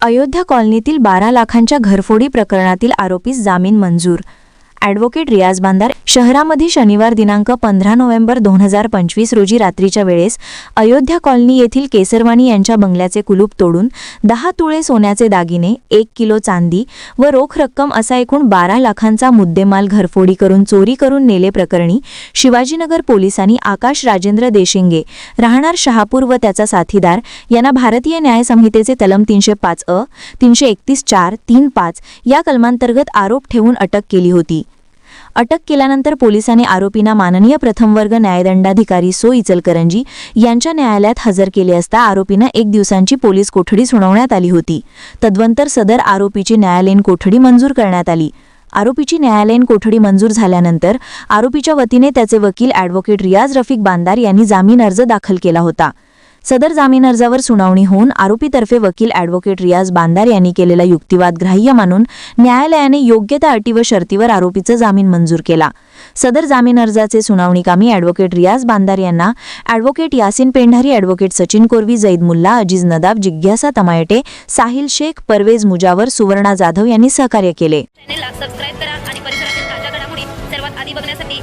अयोध्या कॉलनीतील बारा लाखांच्या घरफोडी प्रकरणातील आरोपीस जामीन मंजूर ॲडव्होकेट रियाज बांदार शहरामध्ये शनिवार दिनांक पंधरा नोव्हेंबर दोन हजार पंचवीस रोजी रात्रीच्या वेळेस अयोध्या कॉलनी येथील केसरवाणी यांच्या बंगल्याचे कुलूप तोडून दहा तुळे सोन्याचे दागिने एक किलो चांदी व रोख रक्कम असा एकूण बारा लाखांचा मुद्देमाल घरफोडी करून चोरी करून नेले प्रकरणी शिवाजीनगर पोलिसांनी आकाश राजेंद्र देशिंगे राहणार शहापूर व त्याचा साथीदार यांना भारतीय न्याय संहितेचे तलम तीनशे पाच अ तीनशे एकतीस चार तीन पाच या कलमांतर्गत आरोप ठेवून अटक केली होती. अटक केल्यानंतर पोलिसांनी आरोपींना माननीय प्रथमवर्ग न्यायदंडाधिकारी सो इचलकरंजी यांच्या न्यायालयात हजर केले असता आरोपींना एक दिवसांची पोलीस कोठडी सुनावण्यात आली होती. तद्वंतर सदर आरोपीची न्यायालयीन कोठडी मंजूर करण्यात आली. आरोपीची न्यायालयीन कोठडी मंजूर झाल्यानंतर आरोपीच्या वतीने त्याचे वकील ॲडव्होकेट रियाज रफिक बांदार यांनी जामीन अर्ज दाखल केला होता. सदर जामीन अर्जावर सुनावणी होऊन आरोपीतर्फे वकील अॅडव्होकेट रियाज बांदार यांनी केलेला युक्तिवाद ग्राह्य मानून न्यायालयाने योग्य त्या अटी व शर्तीवर आरोपीचा जामीन मंजूर केला. सदर जामीन अर्जाचे सुनावणीकामी अॅडव्होकेट रियाज बांदार यांना अॅडव्होकेट यासिन पेंढारी अॅडव्होकेट सचिन कोरवी जैद मुल्ला अजिज नदाब जिज्ञासा तमायटे साहिल शेख परवेज मुजावर सुवर्णा जाधव यांनी सहकार्य केले. सबस्क्राईब करा आणि सर्वात आधी बघण्यासाठी